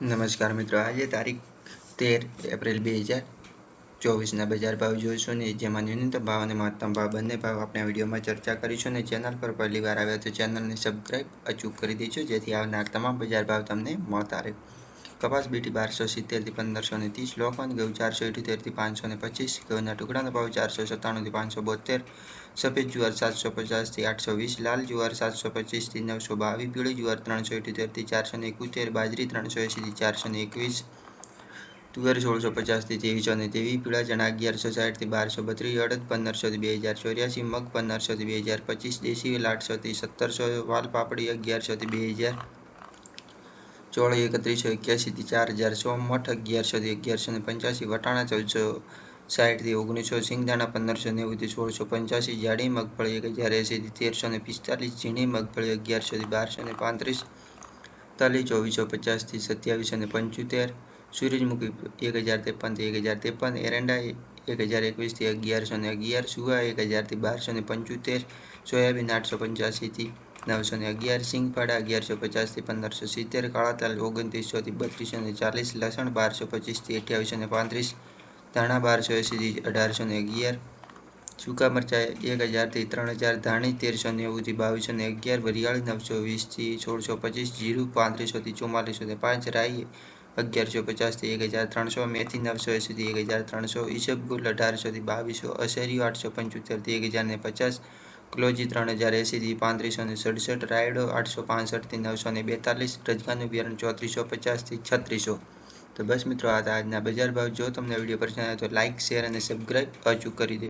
નમસ્કાર મિત્રો, આજે તારીખ તેર એપ્રિલ બે હજાર ચોવીસના બજાર ભાવ જોઈશું ને જેમાં ન્યૂનતમ ભાવ અને મહત્તમ ભાવ બંને ભાવ આપણે વિડીયોમાં ચર્ચા કરીશું ને ચેનલ પર પહેલી વાર આવ્યા તો ચેનલને સબસ્ક્રાઈબ અચૂક કરી દેજો જેથી આવનાર તમામ બજાર ભાવ તમને મળતા રહે. કપાસ બીટી બારસો સિત્તેરથી પંદરસો ને ત્રીસ, લોખંડ ઘઉં ચારસો ઇઠ્યોતેરથી પાંચસો ને પચીસ, ઘઉંના ટુકડાનો ભાવ ચારસો સત્તાણુંથી પાંચસો બોતેર સફેદ જુવાર સાતસો પચાસથી આઠસો વીસ, લાલ જુવાર સાતસો પચીસથી નવસો બાવીસ, પીળી જુવાર ત્રણસો ઇઠ્યોતેરથી ચારસો ને એકોતેર, બાજરી ત્રણસો એંશીથી ચારસો ને એકવીસ, તુવેર સોળસો પચાસથી ત્રેવીસો ને ત્રેવીસ, પીળા ચણા અગિયારસો સાઠથી બારસો બત્રીસ, અડદ પંદરસોથી બે હજાર ચોર્યાસી, મગ પંદરસોથી બે હજાર પચીસ, દેશી વેલ આઠસોથી સત્તરસો, વાલ પાપડી અગિયારસોથી બે હજાર ચોળી એકત્રીસો એક્યાસીથી ચાર હજાર સો મઠ, અગિયારસોથી અગિયારસો ને પંચ્યાસી વટાણા ચૌદસો સાઠથી ઓગણીસો, સિંગદાણા પંદરસો નેવુંથી સોળસો પંચ્યાસી જાડી મગફળી એક હજાર એંસીથી તેરસો ને પિસ્તાલીસ, ઝીણી મગફળી અગિયારસોથી બારસો ને પાંત્રીસ, તલી ચોવીસો પચાસથી સત્યાવીસો ને પંચોતેર, સૂરજમુખી એક હજાર ત્રેપનથી એક હજાર ત્રેપન, એરંડા એક હજાર એકવીસથી અગિયારસો ને અગિયાર સુવા એક હજારથી બારસો ને પંચોતેર, સોયાબીન આઠસો પંચ્યાસીથી નવસો ને અગિયાર સિંગફાળા અગિયારસો પચાસથી પંદરસો સિત્તેર કાળા તલ ઓગણત્રીસોથી બત્રીસો ને ચાલીસ, લસણ બારસો પચીસથી અઠ્યાવીસો ને પાંત્રીસ, ધાણા બારસો એંસીથી અઢારસો ને અગિયાર, સૂકા મરચાં એક હજારથી ત્રણ હજાર, ધાણી તેરસો નેવુંથી બાવીસો ને અગિયાર, વરિયાળી નવસો વીસથી સોળસો પચીસ, જીરું પાંત્રીસોથી ચુમ્માલીસો ને પાંચ, રાઈ અગિયારસો પચાસથી એક હજાર ત્રણસો, મેથી નવસો એંસીથી એક હજાર ત્રણસો, ઈસબગુલ અઢારસોથી બાવીસો અસેરીઓ આઠસો પંચોતેરથી એક હજાર ને પચાસ ક્લોજી ત્રણ હજાર એંસીથી પાંત્રીસો ને સડસઠ, રાયડો આઠસો પાંસઠથી નવસો ને બેતાલીસ, રજગાનું બિયારણ ચોત્રીસો પચાસથી છત્રીસો. તો બસ મિત્રો, આ આજના બજાર ભાવ. જો તમને વીડિયો પસંદ આવે તો લાઇક શેર અને સબસ્ક્રાઈબ અચૂક કરી દે